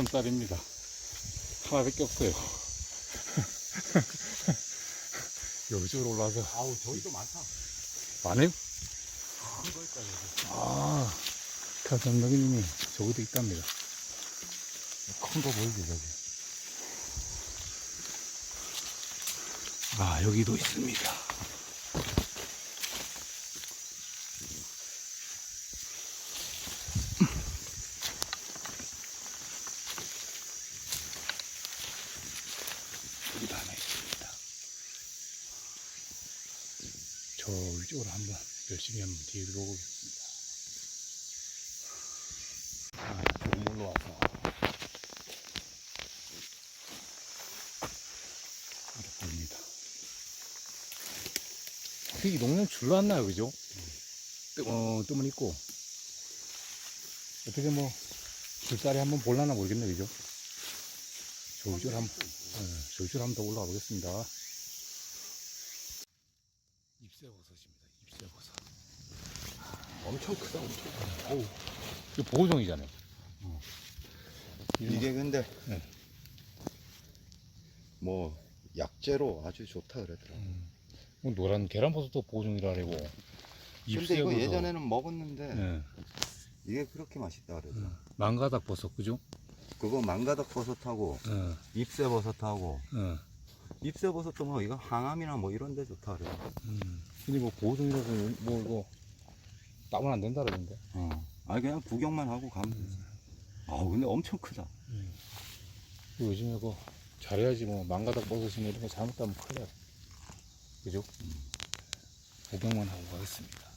천짜리입니다. 하나밖에 없어요. 여기쪽으로 올라와서 아우 저기도 많다. 많아요? 있다 여기. 아, 저기도 있답니다. 큰 거 보이지, 저기. 아, 여기도 있습니다. 여기도 하나 있습니다. 저 위쪽으로 한번 열심히 한번 뒤를 보겠습니다. 아, 조금 올라와서. 이렇게 보입니다. 이 농장 줄로 왔나요, 그죠? 뜨, 어, 뜸은 있고. 어떻게 뭐, 줄다리 한번 볼라나 모르겠네, 그죠? 저 위쪽으로 한번, 예, 저 위쪽으로 한번 더 올라가 보겠습니다. 잎새버섯입니다, 잎새버섯. 엄청 크다 엄청 크다. 어우. 이거 보호종이잖아요. 어. 이게 근데 네. 뭐 약재로 아주 좋다 그러더라. 뭐 노란 계란버섯도 보호종이라 그러고 근데 이거 잎새버섯. 예전에는 먹었는데 예. 이게 그렇게 맛있다 그러더라. 음. 망가닥 버섯 그죠? 그거 망가닥 버섯하고 예. 잎새 버섯하고 예. 잎새 버섯도 뭐 이거 항암이나 뭐 이런 데 좋다 그래. 음. 근데 뭐 보호종이라서 뭐 이거 따면 안 된다 그러는데. 어. 아니 그냥 구경만 하고 가면 되지. 아 근데 엄청 크다. 요즘에 그 잘해야지 뭐 망가닥 버섯이나 이런 거 잘못하면 큰일 나요. 그죠? 500만 하고 가겠습니다.